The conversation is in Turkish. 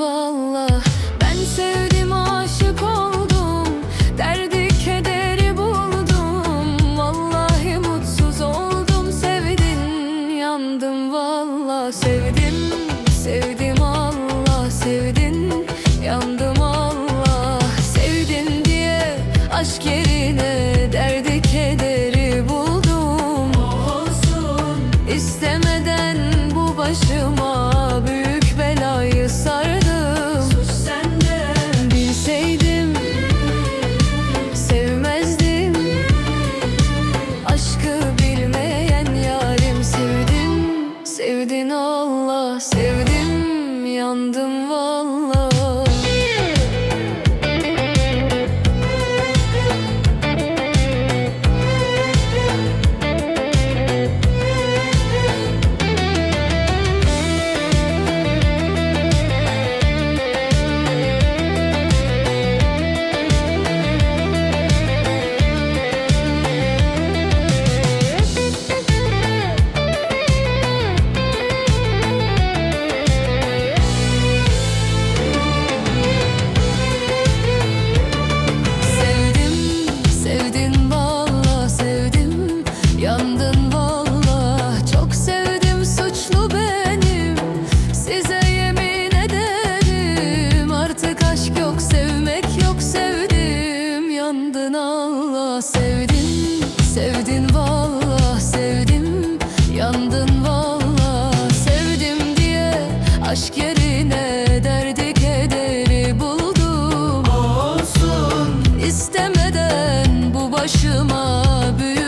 valla Ben sevdim aşık oldum. Derdi kederi buldum. Vallahi mutsuz oldum. Sevdin yandım. Valla Sevdim sevdim. Allah Sevdin yandım. Allah Sevdin diye aşk yerine Derdi kederi Sevdin Allah sevdim yandım var. valla sevdin Sevdin valla sevdim. Yandın valla sevdim diye Aşk yerine derdi kederi buldum. Olsun. İstemeden bu başıma büyüdüm